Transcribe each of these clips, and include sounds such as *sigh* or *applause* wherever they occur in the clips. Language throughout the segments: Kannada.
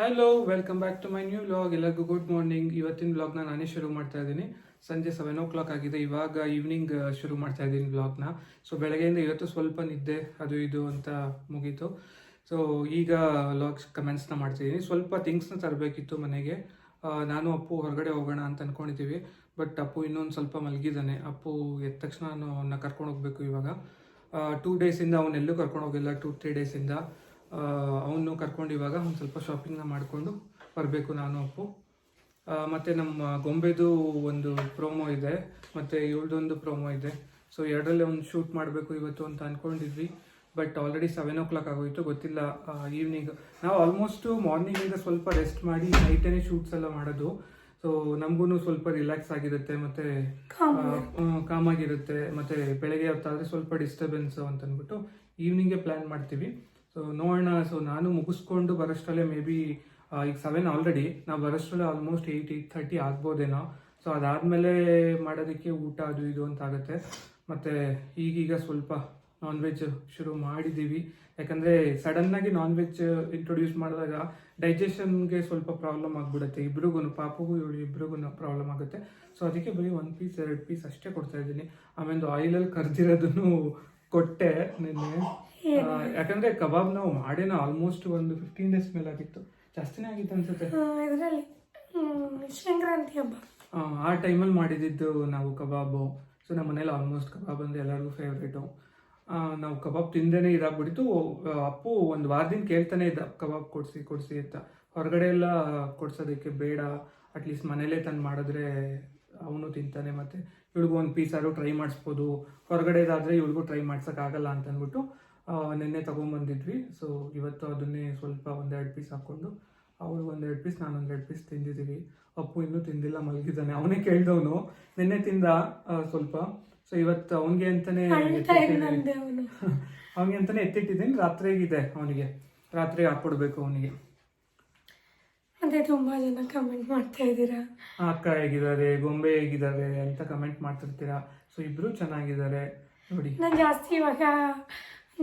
Hello welcome back to my new vlog ಎಲ್ಲರಿಗೂ ಗುಡ್ ಮಾರ್ನಿಂಗ್ ಇವತ್ತಿನ ವ್ಲಾಗ್ನ ನಾನೇ ಶುರು ಮಾಡ್ತಾ ಇದ್ದೀನಿ. ಸಂಜೆ ಸೆವೆನ್ ಓ ಕ್ಲಾಕ್ ಆಗಿದೆ. ಇವಾಗ ಈವ್ನಿಂಗ್ ಶುರು ಮಾಡ್ತಾ ಇದ್ದೀನಿ ವ್ಲಾಗ್ನ ಸೊ ಬೆಳಗ್ಗೆಯಿಂದ ಇವತ್ತು ಸ್ವಲ್ಪ ನಿದ್ದೆ, ಅದು ಇದು ಅಂತ ಮುಗೀತು. ಸೊ ಈಗ ವ್ಲಾಗ್ಸ್ ಕಮೆಂಟ್ಸ್ನ ಮಾಡ್ತಿದ್ದೀನಿ ಸ್ವಲ್ಪ ಥಿಂಗ್ಸ್ನ ತರಬೇಕಿತ್ತು ಮನೆಗೆ. ನಾನು ಅಪ್ಪು ಹೊರಗಡೆ ಹೋಗೋಣ ಅಂತ ಅಂದ್ಕೊಂಡಿದ್ದೀವಿ ಬಟ್ ಅಪ್ಪು ಇನ್ನೊಂದು ಸ್ವಲ್ಪ ಮಲಗಿದ್ದಾನೆ. ಅಪ್ಪು ಎದ್ದ ತಕ್ಷಣ ನಾನು ಅವನ್ನ ಕರ್ಕೊಂಡು ಹೋಗಬೇಕು ಇವಾಗ. ಟೂ ಡೇಸಿಂದ ಅವನ್ನೆಲ್ಲೂ ಕರ್ಕೊಂಡು ಹೋಗಿಲ್ಲ. ಟೂ ತ್ರೀ ಡೇಸಿಂದ ಅವನು ಕರ್ಕೊಂಡು ಇವಾಗ ಒಂದು ಸ್ವಲ್ಪ ಶಾಪಿಂಗ್ನ ಮಾಡಿಕೊಂಡು ಬರಬೇಕು ನಾನು ಅಪ್ಪು. ಮತ್ತು ನಮ್ಮ ಗೊಂಬೆದು ಒಂದು ಪ್ರೋಮೋ ಇದೆ ಮತ್ತು ಇವಳದೊಂದು ಪ್ರೋಮೋ ಇದೆ. ಸೊ ಎರಡರಲ್ಲೇ ಒಂದು ಶೂಟ್ ಮಾಡಬೇಕು ಇವತ್ತು ಅಂತ ಅಂದ್ಕೊಂಡಿದ್ವಿ but already seven o'clock ಆಗೋಯಿತು ಗೊತ್ತಿಲ್ಲ. ಈವ್ನಿಂಗ್ ನಾವು ಆಲ್ಮೋಸ್ಟ್ ಮಾರ್ನಿಂಗಿಂದ ಸ್ವಲ್ಪ ರೆಸ್ಟ್ ಮಾಡಿ ನೈಟೇ ಶೂಟ್ಸ್ ಎಲ್ಲ ಮಾಡೋದು. ಸೊ ನಮಗೂ ಸ್ವಲ್ಪ ರಿಲ್ಯಾಕ್ಸ್ ಆಗಿರುತ್ತೆ ಮತ್ತೆ ಕಾಮ್ ಆಗಿರುತ್ತೆ ಮತ್ತೆ ಬೆಳಗ್ಗೆ ಹೊತ್ತಾದ್ರೆ ಸ್ವಲ್ಪ ಡಿಸ್ಟರ್ಬೆನ್ಸು ಅಂತ ಅಂದ್ಬಿಟ್ಟು ಪ್ಲ್ಯಾನ್ ಪ್ಲಾನ್ ಮಾಡ್ತೀವಿ. ಸೊ ನೋಡೋಣ ಸೊ ನಾನು ಮುಗಿಸ್ಕೊಂಡು ಬರೋಷ್ಟರಲ್ಲೇ ಮೇ ಬಿ ಈಗ ಸೆವೆನ್ ಆಲ್ರೆಡಿ ನಾವು ಬರೋಷ್ಟರಲ್ಲೇ ಆಲ್ಮೋಸ್ಟ್ ಏಯ್ಟ್ ಏಯ್ಟ್ ಥರ್ಟಿ ಆಗ್ಬೋದೇನೋ. ಸೊ ಅದಾದಮೇಲೆ ಮಾಡೋದಕ್ಕೆ ಊಟ ಅದು ಇದು ಅಂತ ಆಗುತ್ತೆ ಮತ್ತು ಈಗೀಗ ಸ್ವಲ್ಪ ನಾನ್ ವೆಜ್ ಶುರು ಮಾಡಿದ್ದೀವಿ. ಯಾಕಂದರೆ ಸಡನ್ನಾಗಿ ನಾನ್ ವೆಜ್ ಇಂಟ್ರೊಡ್ಯೂಸ್ ಮಾಡಿದಾಗ ಡೈಜೆಷನ್ಗೆ ಸ್ವಲ್ಪ ಪ್ರಾಬ್ಲಮ್ ಆಗಿಬಿಡುತ್ತೆ. ಇಬ್ರಿಗೂ ಪಾಪಗೂ ಇವಳು ಇಬ್ರಿಗೂ ಪ್ರಾಬ್ಲಮ್ ಆಗುತ್ತೆ. ಸೊ ಅದಕ್ಕೆ ಬರೀ ಒಂದು ಪೀಸ್ ಎರಡು ಪೀಸ್ ಅಷ್ಟೇ ಕೊಡ್ತಾ ಇದ್ದೀನಿ. ಆಮೇಲೆ ಆಯಿಲಲ್ಲಿ ಕರೆದಿರೋದನ್ನು ಕೊಟ್ಟೆ ನಿನ್ನೆ. ಯಾಕಂದ್ರೆ ಕಬಾಬ್ ನಾವು ಮಾಡೇನ ಆಲ್ಮೋಸ್ಟ್ ಒಂದು ಫಿಫ್ಟೀನ್ ಡೇಸ್ ಮೇಲೆ ಆಗಿತ್ತು ಜಾಸ್ತಿನೇ ಆಗಿತ್ತು ಅನ್ಸುತ್ತೆ. ಇದರಲ್ಲಿ ಸಂಕ್ರಾಂತಿ ಹಬ್ಬ. ಆ, ಟೈಮಲ್ಲಿ ಮಾಡಿದ್ದು ನಾವು ಕಬಾಬು. ಸೊ ನಮ್ಮ ಮನೇಲಿ ಆಲ್ಮೋಸ್ಟ್ ಕಬಾಬ್ ಅಂದ್ರೆ ಎಲ್ಲರಿಗೂ ಫೇವ್ರೇಟು ನಾವು ಕಬಾಬ್ ತಿಂದೇನೆ ಇರಾಗ್ಬಿಡಿತು ಅಪ್ಪು ಒಂದು ವಾರದಿಂದ ಕೇಳ್ತಾನೆ ಇದ್ದ ಕಬಾಬ್ ಕೊಡಿಸಿ ಕೊಡಿಸಿ ಅಂತ. ಹೊರಗಡೆ ಎಲ್ಲ ಕೊಡ್ಸೋದಕ್ಕೆ ಬೇಡ. ಅಟ್ಲೀಸ್ಟ್ ಮನೇಲೇ ತಂದು ಮಾಡಿದ್ರೆ ಅವನು ತಿಂತಾನೆ ಮತ್ತೆ. ಇವಳಿಗೂ ಒಂದು ಪೀಸ್ ಆದ್ರೂ ಟ್ರೈ ಮಾಡಿಸ್ಬೋದು. ಹೊರಗಡೆದಾದ್ರೆ ಇವಳಿಗೂ ಟ್ರೈ ಮಾಡ್ಸೋಕ್ಕಾಗಲ್ಲ ಅಂತ ಅಂದ್ಬಿಟ್ಟು ಆ, ನಿನ್ನೆ ತೊಗೊಂಬಂದಿದ್ವಿ. ಸೊ ಇವತ್ತು ಅದನ್ನೇ ಸ್ವಲ್ಪ ಒಂದೆರಡು ಪೀಸ್ ಹಾಕ್ಕೊಂಡು ಅವಳು ಒಂದೆರಡು ಪೀಸ್ ನಾನು ಒಂದೆರಡು ಪೀಸ್ ತಿಂದಿದ್ದೀವಿ. ಅಪ್ಪು ಇನ್ನೂ ತಿಂದಿಲ್ಲ ಮಲಗಿದ್ದಾನೆ. ಅವನೇ ಕೇಳಿದವನು. ನಿನ್ನೆ ತಿಂದ ಸ್ವಲ್ಪ. ಸೊ ಇವತ್ತು ಅವನಿಗೆ ಅಂತಾನೆ ಅವನಿಗೆ *laughs* ಅಂತಾನೆ ಎತ್ತಿಟ್ಟಿದ್ದೀನಿ. ರಾತ್ರಿಗಿದೆ ಅವನಿಗೆ. ರಾತ್ರಿ ಹಾಕ್ಕೊಡ್ಬೇಕು ಅವನಿಗೆ. ಅದೇ ತುಂಬಾ ಜನ ಕಮೆಂಟ್ ಮಾಡ್ತಾ ಇದ್ದೀರಾ. ಅಕ್ಕ ಹೇಗಿದ್ದಾರೆ? ಗೊಂಬೆ ಹೇಗಿದ್ದಾರೆ ಅಂತ ಕಮೆಂಟ್ ಮಾಡ್ತಿರ್ತೀರಾ? ಸೊ ಇಬ್ರು ಚೆನ್ನಾಗಿದ್ದಾರೆ. ನೋಡಿ. ನಾನು ಜಾಸ್ತಿ ಇವಾಗ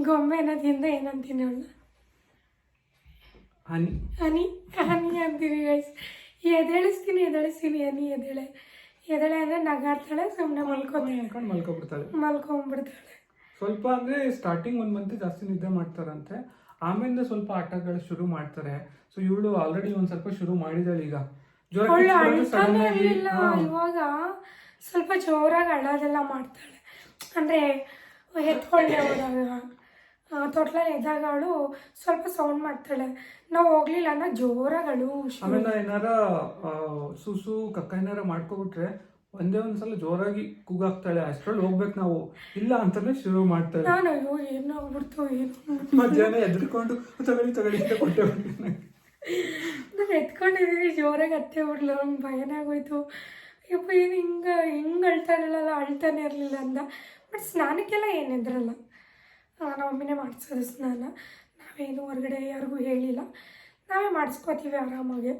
ಗೊಂಬೆ ಅನ್ನೋದ್ರಿಂದ ಏನಂತೀನಿ ಅವಳನ್ನ ಹನಿ. ಹನಿ. ಹನಿ ಅಂತೀನಿ ಗೈಸ್ ಎದೇಳಿಸ್ತೀನಿ ಎದೇಳಿಸ್ತೀನಿ ಹನಿ ಎದೆಳೆ ಎದೇಳೆ ಅಂದರೆ ನಗಾಡ್ತಾಳೆ ಸುಮ್ಮನೆ ಮಲ್ಕೊಂಡು ಅನ್ಕೊಂಡು ಮಲ್ಕೊಬಿಡ್ತಾಳೆ. ಮಲ್ಕೊಂಡ್ಬಿಡ್ತಾಳೆ ಸ್ವಲ್ಪ ಅಂದ್ರೆ ಸ್ಟಾರ್ಟಿಂಗ್ ಒಂದ್ ಮಂತ್ ಜಾಸ್ತಿ ನಿದ್ದೆ ಮಾಡ್ತಾರಂತೆ. ಆಮೇಲೆ ಸ್ವಲ್ಪ ಆಟಗಳು ಶುರು ಮಾಡ್ತಾರೆ. ಸೊ ಇವಳು ಆಲ್ರೆಡಿ ಒಂದ್ ಸ್ವಲ್ಪ ಶುರು ಮಾಡಿದಾಳೆ ಈಗ. ಇರಲಿಲ್ಲ. ಇವಾಗ ಸ್ವಲ್ಪ ಜೋರಾಗಿ ಅಳೋದೆಲ್ಲ ಮಾಡ್ತಾಳೆ. ಅಂದ್ರೆ ಎತ್ಕೊಂಡೆ ಹೋದಾಗ ತೊಟ್ಲಲ್ಲಿ ಅವಳು ಸ್ವಲ್ಪ ಸೌಂಡ್ ಮಾಡ್ತಾಳೆ. ನಾವು ಹೋಗ್ಲಿಲ್ಲ ಅಂದ್ರೆ ಜೋರಾಗಳು. ಆಮೇಲೆ ಏನಾರ ಸುಸು ಕಕ್ಕ ಏನಾರ ಮಾಡ್ಕೊಬಿಟ್ರೆ ಒಂದೇ ಒಂದ್ಸಲ ಜೋರಾಗಿ ಕೂಗಾಕ್ತಾಳೆ. ಅಷ್ಟ್ರಲ್ಲಿ ಹೋಗ್ಬೇಕು ನಾವು. ಇಲ್ಲ ಅಂತಾನೆ ಶುರು ಮಾಡ್ತಾಳೆ. ನಾನು ಅಯ್ಯೋ ಏನಾಗ್ಬಿಡ್ತು ಏನು ಮಧ್ಯಾಹ್ನ ಎದ್ರಿಕೊಂಡು ತಗೊಳ್ಳಿ ತಗೊಳ್ಳಿ ಅಂತ ಕೊಟ್ಟೆ ನಾನು ಎತ್ಕೊಂಡಿದ್ದೀನಿ ಜೋರಾಗಿ ಹತ್ತೆ ಬಿಡ್ಲು ನಂಗೆ ಭಯನೇ ಆಗೋಯ್ತು. ಯಪ್ಪ ಏನು ಹಿಂಗೆ ಹಿಂಗೆ ಅಳ್ತಾಳಲ್ಲ ಅಳ್ತಾನೆ ಇರಲಿಲ್ಲ ಅಂದ. ಬಟ್ ಸ್ನಾನಕ್ಕೆಲ್ಲ ಏನಿದ್ರಲ್ಲ ನಮ್ಮ ಮಮ್ಮಿನೇ ಮಾಡಿಸೋದು ಸ್ನಾನ. ನಾವೇನು ಹೊರಗಡೆ ಯಾರಿಗೂ ಹೇಳಿಲ್ಲ. ನಾವೇ ಮಾಡಿಸ್ಕೋತೀವಿ ಆರಾಮಾಗೆ.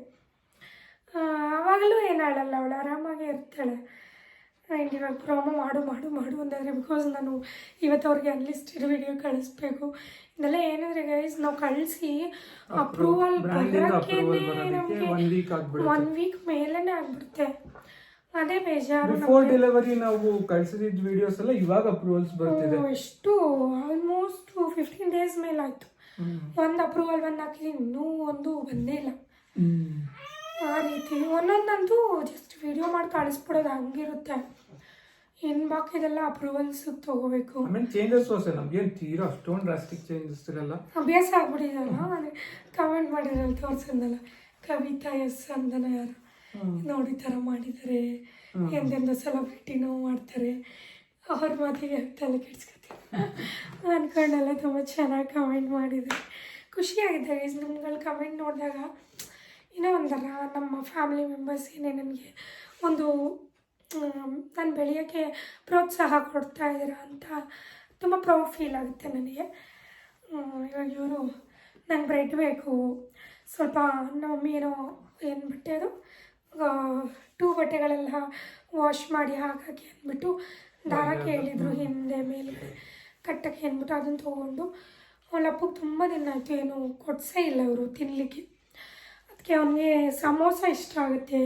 ಆವಾಗಲೂ ಏನು ಹೇಳಲ್ಲ ಅವಳು ಆರಾಮಾಗೆ ಇರ್ತಾಳೆ. ಆ್ಯಂಡ್ ಇವಾಗ ಪ್ರೋಮೋ ಮಾಡು ಮಾಡು ಮಾಡು ಅಂದರೆ. ಬಿಕಾಸ್ ನಾನು ಇವತ್ತು ಅವ್ರಿಗೆ ಅನ್ಲಿಸ್ಟೆಡ್ ವಿಡಿಯೋ ಕಳಿಸ್ಬೇಕು. ಇದೆಲ್ಲ ಏನಂದ್ರೆ ಗೈಸ್ ನಾವು ಕಳಿಸಿ ಅಪ್ರೂವಲ್ ಬರೋಕ್ಕೇನೆ ನಮಗೆ ಒನ್ ವೀಕ್ ಆಗ್ಬಿಡುತ್ತೆ. ಒನ್ ವೀಕ್ ಮೇಲೇನೆ ಆಗ್ಬಿಡುತ್ತೆ. ಅದೇ ಬೇಜಾರು ಬಿಫೋರ್ ಡೆಲಿವರಿ ನಾವು ಕಳ್ಸಿದ ವಿಡಿಯೋಸ್ ಎಲ್ಲ ಇವಾಗ ಅಪ್ರೂವಲ್ಸ್ ಬರ್ತಿದೆ. ಎಷ್ಟು? ಆಲ್ಮೋಸ್ಟ್ ಫಿಫ್ಟೀನ್ ಡೇಸ್ ಮೇಲೆ ಆಯಿತು. ಒಂದು ಅಪ್ರೂವಲ್ ಬಂದು ಹಾಕಿದ್ರೆ ಇನ್ನೂ ಒಂದು ಬಂದೇ ಇಲ್ಲ. ಆ ರೀತಿ. ಒಂದೊಂದಂತೂ ಜಸ್ಟ್ ವಿಡಿಯೋ ಮಾಡಿ ಕಳಿಸ್ಬಿಡೋದು ಹಂಗಿರುತ್ತೆ. ಇನ್ನು ಬಾಕಿದೆಲ್ಲ ಅಪ್ರೂವಲ್ಸ್ ತಗೋಬೇಕು? ಆಮೇಲೆ ಚೇಂಜಸ್ ಅಷ್ಟೇ ನಮ್ಗೆ ತೀರಾ ಅಷ್ಟೊಂದು ಡ್ರಾಸ್ಟಿಕ್ ಚೇಂಜಸ್ ಇರಲ್ಲ. ಅಭ್ಯಾಸ ಆಗ್ಬಿಟ್ಟಿದಲ್ಲ ಅದೇ ಕಮೆಂಟ್ ಮಾಡಿರಲ್ಲ ತೋರ್ಸಂದಲ್ಲ. ಕವಿತಾ ಎಸ್ ಅಂದನ ಯಾರು. ನೋಡಿ ಥರ ಮಾಡಿದ್ದಾರೆ ಎಂದೆಂದ ಸೆಲೆಬ್ರಿಟಿನೂ ಮಾಡ್ತಾರೆ ಅವ್ರ ಮಾತಿಗೆ ತಲೆ ಕೆಡ್ಸ್ಕೊತೀವಿ ಅಂದ್ಕೊಂಡೆಲ್ಲ ತುಂಬ ಚೆನ್ನಾಗಿ ಕಮೆಂಟ್ ಮಾಡಿದ್ದಾರೆ ಖುಷಿಯಾಗಿದೆ. ಗೈಸ್ ನಿಮ್ಗಳು ಕಮೆಂಟ್ ನೋಡಿದಾಗ ಏನೋ ಒಂಥರ ನಮ್ಮ ಫ್ಯಾಮಿಲಿ ಮೆಂಬರ್ಸ್ ಏನೇ ನನಗೆ ಒಂದು ನಾನು ಬೆಳೆಯೋಕ್ಕೆ ಪ್ರೋತ್ಸಾಹ ಕೊಡ್ತಾ ಇದ್ದೀರಾ ಅಂತ ತುಂಬ ಪ್ರೌಡ್ ಫೀಲ್ ಆಗುತ್ತೆ ನನಗೆ. ಇವಾಗ ಇವರು ನಂಗೆ ಬ್ರೆಡ್ ಬೇಕು. ಸ್ವಲ್ಪ ನಮ್ಮ ಮಮ್ಮಿ ಏನೋ ಏನು ಬಿಟ್ಟೆ ಅದು ಟೂ ಬಟ್ಟೆಗಳೆಲ್ಲ ವಾಶ್ ಮಾಡಿ ಹಾಕಕ್ಕೆ ಅಂದ್ಬಿಟ್ಟು ದಾರ ಕೇಳಿದ್ರು ಹಿಂದೆ ಮೇಲೆ ಕಟ್ಟಕ್ಕೆ ಅಂದ್ಬಿಟ್ಟು ಅದನ್ನು ತೊಗೊಂಡು ಅವಳ ಅಪ್ಪಗೆ ತುಂಬ ದಿನ ಆಯಿತು ಏನು ಕೊಡ್ಸೇ ಇಲ್ಲ ಅವರು ತಿನ್ನಲಿಕ್ಕೆ ಅದಕ್ಕೆ ಅವನಿಗೆ ಸಮೋಸ ಇಷ್ಟ ಆಗುತ್ತೆ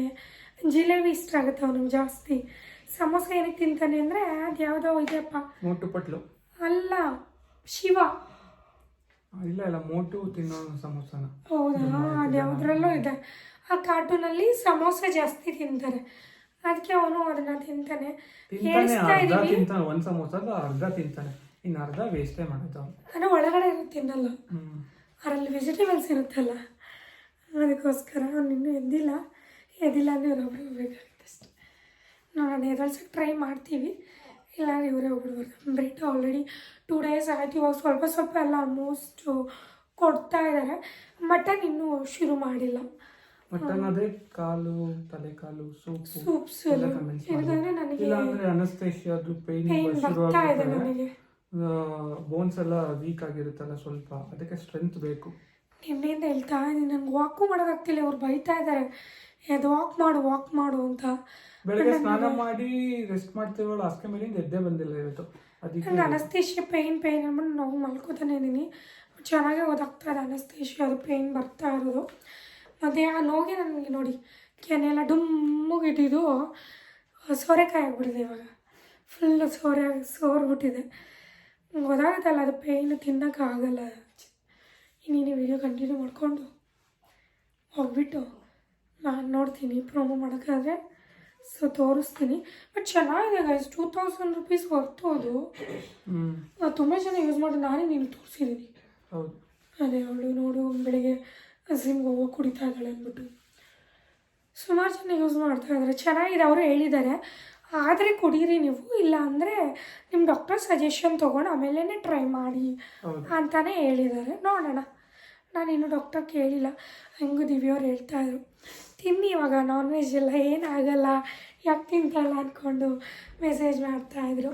ಜಿಲೇಬಿ ಇಷ್ಟ ಆಗುತ್ತೆ ಅವನಿಗೆ ಜಾಸ್ತಿ. ಸಮೋಸ ಏನಕ್ಕೆ ತಿಂತಾನೆ ಅಂದರೆ ಅದು ಯಾವುದೋ ಇದೆಯಪ್ಪ? ಮೋಟು ಪಟ್ಲು. ಅಲ್ಲ ಶಿವ. ಇಲ್ಲ ಇಲ್ಲ ಮೋಟು ತಿನ್ನೋ ಸಮೋಸನ. ಹೌದಾ? ಅದು ಯಾವುದ್ರಲ್ಲೂ ಇದೆ. ಆ ಕಾರ್ಟೂನಲ್ಲಿ ಸಮೋಸ ಜಾಸ್ತಿ ತಿಂತಾರೆ. ಅದಕ್ಕೆ ಅವನು ಅದನ್ನ ತಿಂತಾನೆ. ತಿಂತಾನೆ ಇದೀವಿ. ಒಂದ್ ಸಮೋಸ ಅರ್ಧ ತಿಂತಾನೆ. ಇನ್ನು ಅರ್ಧ ವೇಸ್ಟೇ ಅವ್ನು. ಅಂದರೆ ಒಳಗಡೆ ಇರೋದು ತಿನ್ನಲ್ಲ ಅದರಲ್ಲಿ ವೆಜಿಟೇಬಲ್ಸ್ ಇರುತ್ತಲ್ಲ ಅದಕ್ಕೋಸ್ಕರ ಅವ್ನು ಇನ್ನೂ ಎದ್ದಿಲ್ಲ. ಎದ್ದಿಲ್ಲ ಅಂದರೆ ಇವರೊಬ್ಬರು ಹೋಗ್ಬೇಕಾಗುತ್ತೆ ಅಷ್ಟೆ. ನಾನು ಎದಳ್ಸಕ್ಕೆ ಟ್ರೈ ಮಾಡ್ತೀವಿ. ಇಲ್ಲ ಇವರೇ ಹೋಗ್ಬಿಡ್ಬೋದು. ಬ್ರೆಡ್ ಆಲ್ರೆಡಿ ಟೂ ಡೇಸ್ ಆಯಿತು. ಇವಾಗ ಸ್ವಲ್ಪ ಸ್ವಲ್ಪ ಎಲ್ಲ ಆಲ್ಮೋಸ್ಟ್ ಕೊಡ್ತಾ ಇದ್ದಾರೆ ಮಟನ್ ಇನ್ನೂ ಶುರು ಮಾಡಿಲ್ಲ. ಮಟನ್ ಕಾಲು ತಲೆ ಕಾಲು ಸೂಪ್ ಸೂಪ್ ಎಲ್ಲ ಯಾಕಂದರೆ. ನನಗೆ ಇಲ್ಲ ಅಂದ್ರೆ ಅನಸ್ತೇಶಿಯಾ ಅದು ಪೈನ್ ಪೇಯ್ನ್ ಶುರು ಬರ್ತಾ ಇದೆ ನನಗೆ. ಬೋನ್ಸ್ ಎಲ್ಲ ವೀಕ್ ಆಗಿರುತ್ತಲ್ಲ ಸ್ವಲ್ಪ. ಅದಕ್ಕೆ ಸ್ಟ್ರೆಂತ್ ಬೇಕು. ನಿನ್ನೆಯಿಂದ ಹೇಳ್ತಾ ಇದ್ದೀನಿ ನನಗೆ ವಾಕು ಮಾಡೋದಾಗ್ತಿಲ್ಲ ಅವ್ರು ಬೈತಾ ಇದ್ದಾರೆ. ಅದು ವಾಕ್ ಮಾಡು ವಾಕ್ ಮಾಡು ಅಂತ. ಬೆಳಗ್ಗೆ ಸ್ನಾನ ಮಾಡಿ ರೆಸ್ಟ್ ಮಾಡ್ತಿರೋಳು ಅಸ್ಕೆ ಮೇಲಿಂದ ಎದ್ದೇ ಬಂದಿಲ್ಲ ಇವತ್ತು. ಅದಕ್ಕೆ ನಂಗೆ ಅನಸ್ತೇಶಿಯ ಪೇಯ್ನ್ ಪೇಯ್ನ್ ಅಂದ್ಬಿಟ್ಟು ನಾವು ಮಲ್ಕೋತಾನೆ ಇದ್ದೀನಿ. ಚೆನ್ನಾಗೇ ಓದಾಗ್ತಾ ಇದೆ ಅನಸ್ತೇಶಿಯ ಅದು ಪೇಯ್ನ್ ಬರ್ತಾ ಇರೋದು. ಮತ್ತು ಆ ನೋಗೆ ನನಗೆ ನೋಡಿ ಕೆನೆಲ್ಲ ಡುಮ್ಮುಗಿಟ್ಟಿದ್ದು ಸೋರೆಕಾಯಿ ಆಗಿಬಿಟ್ಟಿದೆ ಇವಾಗ. ಫುಲ್ಲು ಸೋರೆ ಸೋರ್ಬಿಟ್ಟಿದೆ. ಗೊತ್ತಾಗುತ್ತಲ್ಲ ಅದು ಪೇಯ್ನ್ ತಿನ್ನೋಕ್ಕಾಗಲ್ಲ ಇನ್ನೇನು ವಿಡಿಯೋ ಕಂಟಿನ್ಯೂ ಮಾಡಿಕೊಂಡು ಹೋಗ್ಬಿಟ್ಟು ನಾನು ನೋಡ್ತೀನಿ ಪ್ರೊಮೋ ಮಾಡೋಕ್ಕಾದ್ರೆ. ಸೊ ತೋರಿಸ್ತೀನಿ. ಬಟ್ ಚೆನ್ನಾಗಿದೆ ಗೈಸ್ ಟೂ ತೌಸಂಡ್ ರುಪೀಸ್ ಹೊರತು ಅದು ತುಂಬ ಜನ ಯೂಸ್ ಮಾಡಿ ನಾನೇ ನೀನು ತೋರಿಸಿದ್ದೀನಿ. ಹೌದು ಅದೇ ಅವಳು ನೋಡು ಬೆಳಿಗ್ಗೆ ಜಿಮ್ಗೆ ಹೋಗಿ ಕುಡಿತಾ ಇದ್ದಾಳೆ ಅಂದ್ಬಿಟ್ಟು. ಸುಮಾರು ಜನ ಯೂಸ್ ಮಾಡ್ತಾ ಇದ್ದಾರೆ ಚೆನ್ನಾಗಿದೆ ಅವರು ಹೇಳಿದ್ದಾರೆ ಆದರೆ ಕುಡೀರಿ ನೀವು ಇಲ್ಲ ಅಂದರೆ ನಿಮ್ಮ ಡಾಕ್ಟರ್ ಸಜೆಷನ್ ತೊಗೊಂಡು ಆಮೇಲೆ ಟ್ರೈ ಮಾಡಿ ಅಂತಲೇ ಅಂತಾನೆ ಹೇಳಿದ್ದಾರೆ ನೋಡೋಣ. ನಾನಿನ್ನು ಡಾಕ್ಟರ್ ಕೇಳಿಲ್ಲ. ಹೆಂಗು ದಿವ್ಯವ್ರು ಹೇಳ್ತಾಯಿದ್ರು ತಿನ್ನಿ ಇವಾಗ ನಾನ್ ವೆಜ್ ಎಲ್ಲ ಏನಾಗಲ್ಲ. ಯಾಕೆ ತಿಂತಲ್ಲ ಅಂದ್ಕೊಂಡು ಮೆಸೇಜ್ ಮಾಡ್ತಾಯಿದ್ರು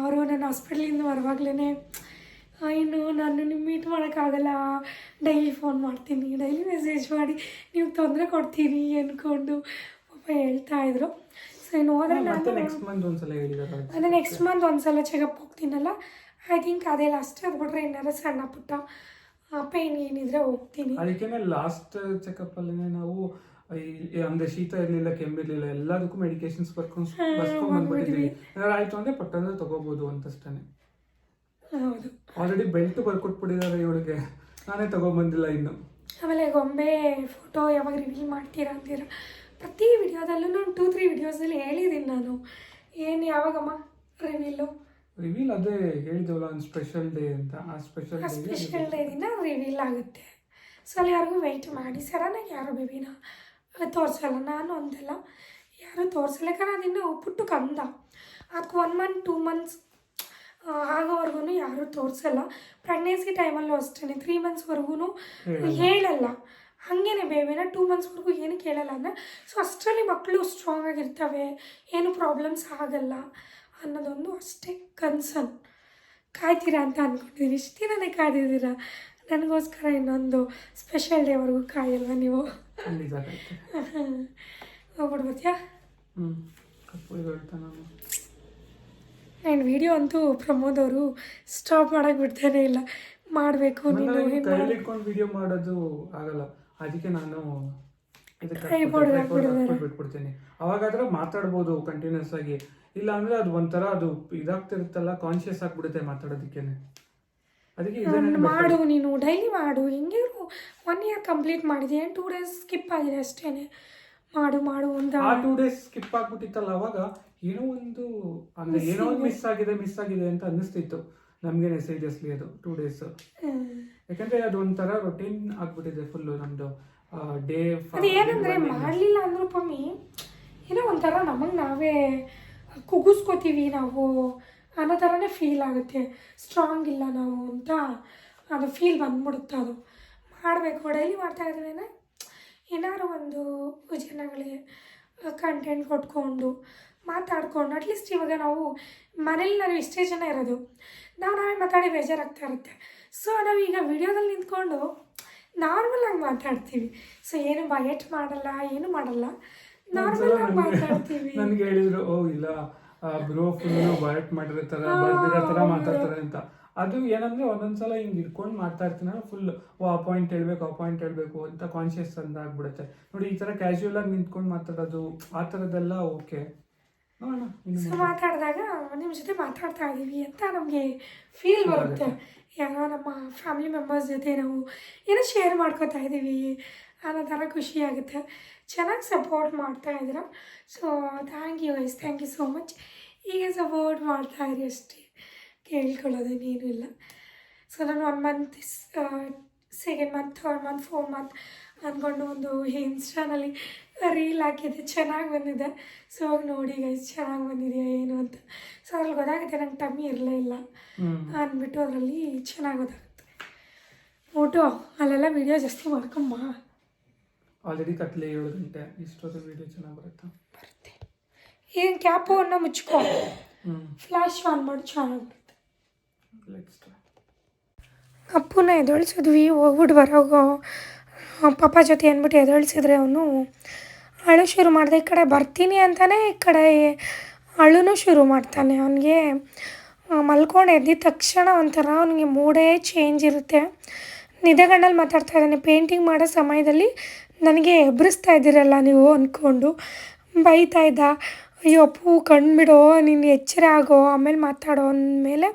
ಅವರು ನನ್ನ ಹಾಸ್ಪಿಟ್ಲಿಂದ ಬರುವಾಗಲೇ ಇನ್ನು ನಾನು ನಿಮ್ಮ ಮೀಟ್ ಮಾಡೋಕ್ಕಾಗಲ್ಲ. ಡೈಲಿ ಫೋನ್ ಮಾಡ್ತೀನಿ. ಡೈಲಿ ಮೆಸೇಜ್ ಮಾಡಿ ನೀವು ತೊಂದರೆ ಕೊಡ್ತೀನಿ ಅಂದ್ಕೊಂಡು ಪಾಪ ಹೇಳ್ತಾಯಿದ್ರು ಸೊ ಇನ್ನು ಹೋದ್ರೆ ನಾನು ನೆಕ್ಸ್ಟ್ ಮಂತ್ ಒಂದ್ಸಲ ಸಲ ಅದೇ ನೆಕ್ಸ್ಟ್ ಮಂತ್ ಒಂದ್ಸಲ ಚೆಕಪ್ ಹೋಗ್ತೀನಲ್ಲ ಐ ಥಿಂಕ್ ಅದೇ ಲಾಸ್ಟ್ ಅದು ಬಿಟ್ರೆ ಏನಾರ ಸಣ್ಣ ಪುಟ್ಟ ಪೇನ್ ಏನಿದ್ರೆ ಹೋಗ್ತೀನಿ. ಅದಕ್ಕೆ ಲಾಸ್ಟ್ ಚೆಕಪ್ ಅಲ್ಲಿ ನಾವು ಅಂದ್ರೆ ಶೀತ ಇರ್ಲಿಲ್ಲ ಕೆಮ್ಮಿರ್ಲಿಲ್ಲ ಎಲ್ಲದಕ್ಕೂ ಮೆಡಿಕೇಶನ್ಸ್ ಬರ್ಕೊಂಡು ಬರ್ಸ್ಕೊಂಡ್ ಬಂದ್ಬಿಟ್ಟಿದ್ವಿ ಏನಾದ್ರು ಆಯ್ತು ಅಂದ್ರೆ ಪಟ್ಟಂದ್ರೆ ತಗೋಬಹುದು ಅಂತಷ್ಟೇ ಆಲ್ರೆಡಿ ಬೆಲ್ಟ್ ಬರ್ಕೊಟ್ಬಿಟ್ಟಿದ್ದಾರೆ ಇವಳಿಗೆ. ನಾನೇ ತಗೊಂಬಂದಿಲ್ಲ ಇನ್ನು. ಆಮೇಲೆ ಗೊಂಬೆ ಫೋಟೋ ಯಾವಾಗ ರಿವೀಲ್ ಮಾಡ್ತೀರಾ ಅಂತೀರ? ಪ್ರತಿ ವಿಡಿಯೋದಲ್ಲೂ ನಾನು ಟೂ ತ್ರೀ ವಿಡಿಯೋಸಲ್ಲಿ ಹೇಳಿದ್ದೀನಿ ನಾನು. ಏನು ಯಾವಾಗಮ್ಮ ರಿವೀಲು ರಿವೀಲ್ ಅದೇ ಹೇಳಿದವಲ್ಲ ಒಂದು ಸ್ಪೆಷಲ್ ಡೇ ಅಂತ. ಆ ಸ್ಪೆಷಲ್ ಸ್ಪೆಷಲ್ ಡೇ ದಿನ ರಿವೀಲ್ ಆಗುತ್ತೆ. ಸೊ ಅಲ್ಲಿ ಯಾರಿಗೂ ವೆಯ್ಟ್ ಮಾಡಿ. ಸಡನ್ನಾಗಿ ಯಾರು ಬೇಬಿನ ತೋರಿಸಲ್ಲ? ನಾನು ಅಂದಲ್ಲ ಯಾರು ತೋರಿಸಲ್ಲ. ಯಾಕಂದ್ರೆ ಅದಿನ್ನು ಪುಟ್ಟು ಕಂದ. ಅದಕ್ಕೆ ಒನ್ ಮಂತ್ ಟೂ ಮಂತ್ಸ್ ಆಗೋವರೆಗೂ ಯಾರೂ ತೋರಿಸಲ್ಲ. ಪ್ರೆಗ್ನೆನ್ಸಿ ಟೈಮಲ್ಲೂ ಅಷ್ಟೇ ತ್ರೀ ಮಂತ್ಸ್ವರೆಗೂ ಹೇಳಲ್ಲ. ಹಾಗೇನೆ ಬೇಬಿನ ಟೂ ಮಂತ್ಸ್ವರೆಗೂ ಏನು ಕೇಳಲ್ಲ ಅಂದರೆ ಸೊ ಅಷ್ಟರಲ್ಲಿ ಮಕ್ಕಳು ಸ್ಟ್ರಾಂಗ್ ಆಗಿರ್ತವೆ ಏನು ಪ್ರಾಬ್ಲಮ್ಸ್ ಆಗಲ್ಲ ಅನ್ನೋದೊಂದು ಅಷ್ಟೇ ಕನ್ಸರ್ನ್ ಕಾಯ್ತೀರಾ ಅಂತ ಅಂದ್ಕೊಂಡಿದ್ದೀನಿ ಇಷ್ಟು ದಿನನೇ ಕಾದಿದ್ದೀರಾ ನನಗೋಸ್ಕರ ಇನ್ನೊಂದು ಸ್ಪೆಷಲ್ ಡೇವರೆಗೂ ಕಾಯಲ್ವಾ ನೀವು? ಖಂಡಿತ ಆಗುತ್ತೆ ಹೋಗ್ಬಿಟ್ಟು ಬರ್ತೀಯಾ ಹ್ಮ್ ಕಪ್ಪು ಹೇಳ್ತಾ ನಾನು ಆ್ಯಂಡ್ ವಿಡಿಯೋ ಅಂತೂ ಪ್ರಮೋದ್ ಅವರು ಸ್ಟಾಪ್ ಮಾಡೋಕೆ ಬಿಡ್ತಾನೆ ಇಲ್ಲ. ಮಾಡಬೇಕು ನೀನು ವಿಡಿಯೋ ಮಾಡೋದು ಆಗಲ್ಲ. ಅದಕ್ಕೆ ನಾನು ಬಿಟ್ಬಿಡ್ತೀನಿ. ಅವಾಗಾದ್ರೆ ಮಾತಾಡ್ಬೋದು ಕಂಟಿನ್ಯೂಸ್ ಆಗಿ. ಇಲ್ಲ ಅಂದ್ರೆ ಅದು ಒಂಥರ ಅದು ಇದಾಗ್ತಿರುತ್ತಲ್ಲ ಕಾನ್ಶಿಯಸ್ ಆಗ್ಬಿಡುತ್ತೆ ಮಾತಾಡೋದಕ್ಕೇನೆ. ಅದಕ್ಕೆ ಮಾಡು ನೀನು ಡೈಲಿ ಮಾಡು. ಹಿಂಗೆ ಒನ್ ಇಯರ್ ಕಂಪ್ಲೀಟ್ ಮಾಡಿದೆ. ಟೂ ಡೇಸ್ ಸ್ಕಿಪ್ ಆಗಿದೆ ಅಷ್ಟೇನೆ. ಮಾಡು ಮಾಡು ಒಂದು ಆ ಟೂ ಡೇಸ್ ಸ್ಕಿಪ್ ಆಗ್ಬಿಟ್ಟಿತ್ತಲ್ಲ ಅವಾಗ ಏನೋ ಒಂದು ಅಂದ್ರೆ ಏನೋ ಒಂದು ಮಿಸ್ ಆಗಿದೆ ಮಿಸ್ ಆಗಿದೆ ಅಂತ ಅನ್ನಿಸ್ತಿತ್ತು. ನಮ್ಗೆ ಸೀರಿಯಸ್ಲಿ ಅದು ಟೂ ಡೇಸ್. ಯಾಕಂದ್ರೆ ಅದು ಒಂಥರ ರೊಟೀನ್ ಆಗ್ಬಿಟ್ಟಿದೆ ಫುಲ್ಲು ನಮ್ದು. ಡೇ ಅದು ಏನಂದ್ರೆ ಮಾಡಲಿಲ್ಲ ಅಂದ್ರೂ ಪಮ್ಮಿ ಏನೋ ಒಂಥರ ನಮಗೆ ನಾವೇ ಕುಗ್ಗಿಸ್ಕೋತೀವಿ ನಾವು ಅನ್ನೋ ಥರನೇ ಫೀಲ್ ಆಗುತ್ತೆ. ಸ್ಟ್ರಾಂಗ್ ಇಲ್ಲ ನಾವು ಅಂತ ಅದು ಫೀಲ್ ಬಂದ್ಬಿಡುತ್ತೆ ಅದು. ಮಾಡಬೇಕು ಡೈಲಿ ಮಾಡ್ತಾ ಇದ್ದೀವಿ ಅಂದರೆ ಏನಾದ್ರು ಒಂದು ಜನಗಳಿಗೆ ಕಂಟೆಂಟ್ ಕೊಟ್ಕೊಂಡು ಮಾತಾಡ್ಕೊಂಡು ಅಟ್ಲೀಸ್ಟ್ ಇವಾಗ ನಾವು ಮನೇಲಿ ನಾವು ಇಷ್ಟೇ ಜನ ಇರೋದು. ನಾವು ನಾವೇ ಮಾತಾಡಿ ಬೇಜಾರಾಗ್ತಾ ಇರುತ್ತೆ. ಸೊ ನಾವು ಈಗ ವಿಡಿಯೋದಲ್ಲಿ ನಿಂತ್ಕೊಂಡು ನಾರ್ಮಲ್ ಆಗಿ ಮಾತಾಡ್ತೀವಿ. ಸೊ ಏನು ಬಯಟ್ ಮಾಡಲ್ಲ ಏನು ಮಾಡಲ್ಲ. ನಾರ್ಮಲ್ ಆಗಿ ಮಾತಾಡ್ತೀವಿ. ನನಗೆ ಹೇಳಿದ್ರು ಓ ಇಲ್ಲ ಬ್ರೋ ಫುಲ್ ಬಯಟ್ ಮಾಡಿರೋ ಥರ ಬರ್ದಿರೋ ಮಾತಾಡ್ತಾರೆ ಅಂತ. ಅದು ಏನಂದ್ರೆ ಒಂದೊಂದ್ಸಲ ಹಿಂಗ್ ಇಟ್ಕೊಂಡು ಮಾಡ್ತಾ ಇರ್ತೀನಿ ಫುಲ್ ಓ ಆ ಪಾಯಿಂಟ್ ಹೇಳ್ಬೇಕು ಆ ಪಾಯಿಂಟ್ ಹೇಳ್ಬೇಕು ಅಂತ ಕಾನ್ಶಿಯಸ್ ಅಂತ ಆಗ್ಬಿಡುತ್ತೆ ನೋಡಿ ಈ ತರ ಕ್ಯಾಶುಯಲ್ ಆಗಿ ನಿಂತ್ಕೊಂಡು ಮಾತಾಡೋದು ಆ ಥರದ್ದೆಲ್ಲ ಓಕೆ ಸೊ ಮಾತಾಡಿದಾಗ ನಿಮ್ಮ ಜೊತೆ ಮಾತಾಡ್ತಾ ಇದ್ದೀವಿ ಅಂತ ನಮಗೆ ಫೀಲ್ ಬರುತ್ತೆ. ಯಾರೋ ನಮ್ಮ ಫ್ಯಾಮಿಲಿ ಮೆಂಬರ್ಸ್ ಜೊತೆ ನಾವು ಏನೋ ಶೇರ್ ಮಾಡ್ಕೋತಾ ಇದ್ದೀವಿ ಅನ್ನೋ ಥರ ಖುಷಿ ಆಗುತ್ತೆ. ಚೆನ್ನಾಗಿ ಸಪೋರ್ಟ್ ಮಾಡ್ತಾ ಇದ್ದೀರ? So thank you guys thank you so much ಹೀಗೆ ಸಪೋರ್ಟ್ ಮಾಡ್ತಾ ಇರಿ ಅಷ್ಟೇ. ಕೇಳ್ಕೊಳ್ಳೋದೇನೇನು ಇಲ್ಲ. ಸೊ ನಾನು one month second month third month four month ಅಂದ್ಕೊಂಡು ಒಂದು ಇನ್ಸ್ಟಾನಲ್ಲಿ ರೀಲ್ ಹಾಕಿದ್ದೆ ಚೆನ್ನಾಗಿ ಬಂದಿದೆ. ಸೊ ಹೋಗಿ ನೋಡಿ ಗೈಸ್ ಚೆನ್ನಾಗಿ ಬಂದಿದೆಯಾ ಏನು ಅಂತ. ಸೊ ಅದ್ರಲ್ಲಿ ಗೊತ್ತಾಗುತ್ತೆ ನಂಗೆ ಟಮ್ಮಿ ಇರಲೇ ಇಲ್ಲ ಅಂದ್ಬಿಟ್ಟು ಅದರಲ್ಲಿ ಚೆನ್ನಾಗಿ ಗೊತ್ತಾಗುತ್ತೆ. ಫೋಟೋ ಅಲ್ಲೆಲ್ಲ ವೀಡಿಯೋ ಜಾಸ್ತಿ ಮಾಡ್ಕೊಂಬ. ಆಲ್ರೆಡಿ ಕತ್ಲೆ ಏಳು ಗಂಟೆ ಇಷ್ಟೊತ್ತು ವಿಡಿಯೋ ಚೆನ್ನಾಗಿ ಬರುತ್ತೆ? ಬರುತ್ತೆ ಏನು ಕ್ಯಾಪನ್ನು ಮುಚ್ಕೊ. ಫ್ಲಾಶ್ ಆನ್ ಮಾಡಿ ಚೆನ್ನಾಗಿ ಬರುತ್ತೆ. ಅಪ್ಪನ ಎದೊಳಿಸಿದ್ವಿ ಹೋಗ್ಬಿಟ್ಟು ಬರೋಗೋ. ಪಾಪ ಜೊತೆ ಅಂದ್ಬಿಟ್ಟು ಎದೊಳಿಸಿದ್ರೆ ಅವನು ಅಳು ಶುರು ಮಾಡಿದೆ, ಈ ಕಡೆ ಬರ್ತೀನಿ ಅಂತಾನೆ, ಈ ಕಡೆ ಅಳುನೂ ಶುರು ಮಾಡ್ತಾನೆ. ಅವನಿಗೆ ಮಲ್ಕೊಂಡು ಎದ್ದಿದ ತಕ್ಷಣ ಒಂಥರ ಅವನಿಗೆ ಮೂಡೇ ಚೇಂಜ್ ಇರುತ್ತೆ. ನಿದ್ದೆಗಣ್ಣಲ್ಲಿ ಮಾತಾಡ್ತಾ ಇದ್ದಾನೆ ಪೇಂಟಿಂಗ್ ಮಾಡೋ ಸಮಯದಲ್ಲಿ ನನಗೆ ಎಬ್ರಿಸ್ತಾ ಇದ್ದೀರಲ್ಲ ನೀವು ಅಂದ್ಕೊಂಡು ಬೈತಾ ಇದ್ದ, ಅಯ್ಯೋ, ಅಪ್ಪು, ಕಣ್ಬಿಡೋ ನೀನು ಎಚ್ಚರ ಆಗೋ, ಆಮೇಲೆ ಮಾತಾಡೋ ಅಂದಮೇಲೆ,